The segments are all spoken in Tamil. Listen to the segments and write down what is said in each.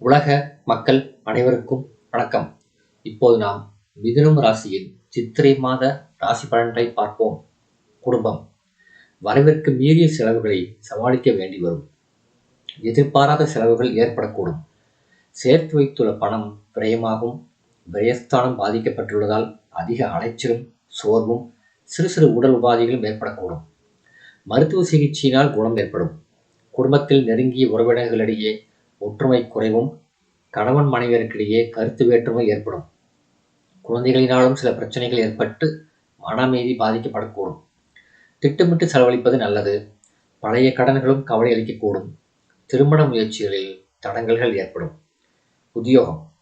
உலக மக்கள் அனைவருக்கும் வணக்கம். இப்போது நாம் மிதுனம் ராசியின் சித்திரை மாத ராசி பலன்களை பார்ப்போம். குடும்பம். வரவிற்கு மீறிய செலவுகளை சமாளிக்க வேண்டி வரும். எதிர்பாராத செலவுகள் ஏற்படக்கூடும். சேர்த்து வைத்துள்ள பணம் விரயமாகும். விரயஸ்தானம் பாதிக்கப்பட்டுள்ளதால் அதிக அலைச்சலும் சோர்வும் சிறு சிறு உடல் உபாதைகளும் ஏற்படக்கூடும். மருத்துவ சிகிச்சையினால் குணம் ஏற்படும். குடும்பத்தில் நெருங்கிய உறவினர்களிடையே ஒற்றுமை குறைவும் கணவன் மனைவியருக்கிடையே கருத்து வேற்றுமை ஏற்படும். குழந்தைகளினாலும் சில பிரச்சனைகள் ஏற்பட்டு மன அமைதி பாதிக்கப்படக்கூடும். திட்டமிட்டு செலவழிப்பது நல்லது. பழைய கடன்களும் கவலை அளிக்கக்கூடும். திருமண முயற்சிகளில் தடங்கல்கள் ஏற்படும். உத்தியோகம்.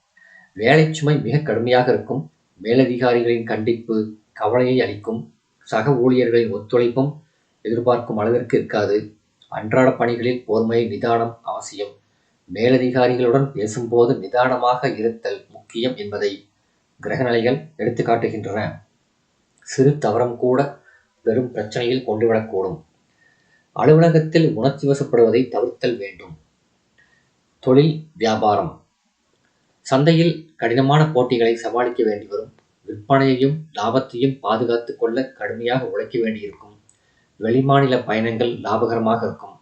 வேலை சுமை மிக கடுமையாக இருக்கும். மேலதிகாரிகளின் கண்டிப்பு கவலையை அளிக்கும். சக ஊழியர்களின் ஒத்துழைப்பும் எதிர்பார்க்கும் அளவிற்கு இருக்காது. அன்றாட பணிகளில் பொறுமை நிதானம் அவசியம். மேலதிகாரிகளுடன் பேசும்போது நிதானமாக இருத்தல் முக்கியம் என்பதை கிரகநிலைகள் எடுத்து காட்டுகின்றன. சிறு தவறம் கூட பெரும் பிரச்சனையில் கொண்டுவிடக்கூடும். அலுவலகத்தில் உணர்ச்சி வசப்படுவதை தவிர்த்தல் வேண்டும். தொழில் வியாபாரம். சந்தையில் கடினமான போட்டிகளை சமாளிக்க வேண்டி வரும். விற்பனையையும் லாபத்தையும் பாதுகாத்து கொள்ள கடுமையாக உழைக்க வேண்டியிருக்கும். வெளிமாநில பயணங்கள் லாபகரமாக இருக்கும்.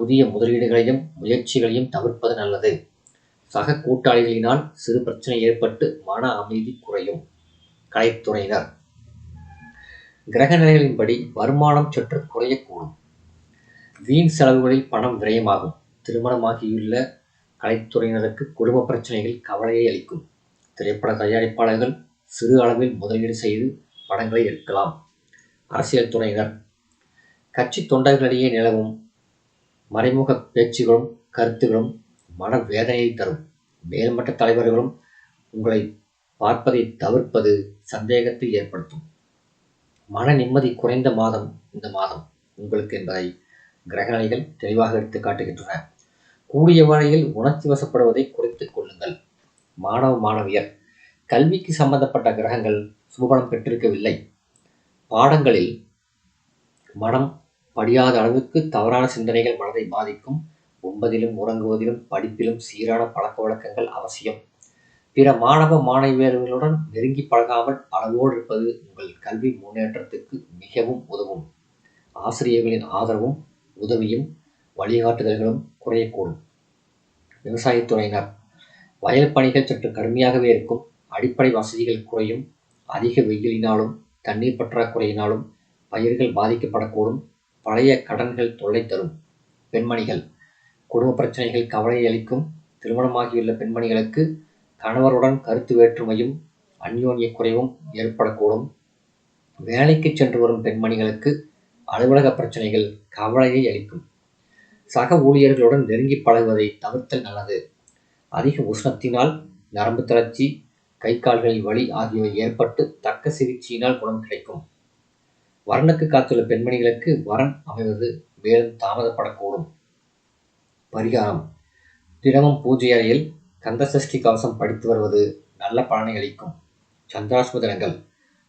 புதிய முதலீடுகளையும் முயற்சிகளையும் தவிர்ப்பது நல்லது. சக கூட்டாளிகளினால் சிறு பிரச்சனை ஏற்பட்டு மன அமைதி குறையும். கலைத்துறையினர். கிரக நிலைகளின்படி வருமானம் சற்று குறையக்கூடும். வீண் செலவுகளில் பணம் விரயமாகும். திருமணமாகியுள்ள கலைத்துறையினருக்கு குடும்ப பிரச்சனைகள் கவலையை அளிக்கும். திரைப்பட தயாரிப்பாளர்கள் சிறு அளவில் முதலீடு செய்து படங்களை எடுக்கலாம். அரசியல் துறையினர். கட்சி தொண்டர்களிடையே நிலவும் மறைமுக பேச்சுகளும் கருத்துகளும் மன வேதனையை தரும். மேல்மட்ட தலைவர்களும் உங்களை பார்ப்பதை தவிர்ப்பது சந்தேகத்தை ஏற்படுத்தும். மன நிம்மதி குறைந்த மாதம் இந்த மாதம் உங்களுக்கு என்பதை கிரகணிகள் தெளிவாக எடுத்து காட்டுகின்றன. கூடிய வகையில் உணர்ச்சி வசப்படுவதை குறைத்துக் கொள்ளுங்கள். மாணவ மாணவியர் கல்விக்கு சம்பந்தப்பட்ட கிரகங்கள் சுபபலம் பெற்றிருக்கவில்லை. பாடங்களில் மனம் படியாத அளவுக்கு தவறான சிந்தனைகள் மனதை பாதிக்கும். உண்பதிலும் உறங்குவதிலும் படிப்பிலும் சீரான பழக்க வழக்கங்கள் அவசியம். பிற மாணவ மாணவியர்களுடன் நெருங்கி பழகாமல் அளவோடு இருப்பது உங்கள் கல்வி முன்னேற்றத்துக்கு மிகவும் உதவும். ஆசிரியர்களின் ஆதரவும் உதவியும் வழிகாட்டுதல்களும் குறையக்கூடும். விவசாயத்துறையினர் வயல் பணிகள் சற்று கடுமையாகவே இருக்கும். அடிப்படை வசதிகள் குறையும். அதிக வெயிலினாலும் தண்ணீர் பற்றாக்குறையினாலும் பயிர்கள் பாதிக்கப்படக்கூடும். பழைய கடன்கள் தொல்லை தரும். பெண்மணிகள் குடும்ப பிரச்சனைகள் கவலை அளிக்கும். திருமணமாகியுள்ள பெண்மணிகளுக்கு கணவருடன் கருத்து வேற்றுமையும் அந்யோன்ய குறைவும் ஏற்படக்கூடும். வேலைக்கு சென்று வரும் பெண்மணிகளுக்கு அலுவலக பிரச்சனைகள் கவலையை அளிக்கும். சக ஊழியர்களுடன் நெருங்கி பழகுவதை தவிர்த்தல் நல்லது. அதிக உஷ்ணத்தினால் நரம்பு தளர்ச்சி கை கால்களில் வலி ஆகியவை ஏற்பட்டு தக்க சிகிச்சையினால் குணம் கிடைக்கும். வரனுக்கு காத்துள்ள பெண்மணிகளுக்கு வரன் அமைவது மேலும் தாமதப்படக்கூடும். பரிகாரம். தினமும் பூஜை அறையில் கந்தசஷ்டி கவசம் படித்து வருவது நல்ல பலனை அளிக்கும். சந்திராஷ்ம தினங்கள்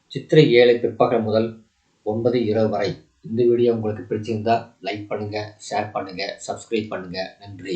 சித்திரை ஏழு பிற்பகல் முதல் ஒன்பது இரவு வரை. இந்த வீடியோ உங்களுக்கு பிடிச்சிருந்தா லைக் பண்ணுங்கள் ஷேர் பண்ணுங்கள் சப்ஸ்கிரைப் பண்ணுங்கள் நன்றி.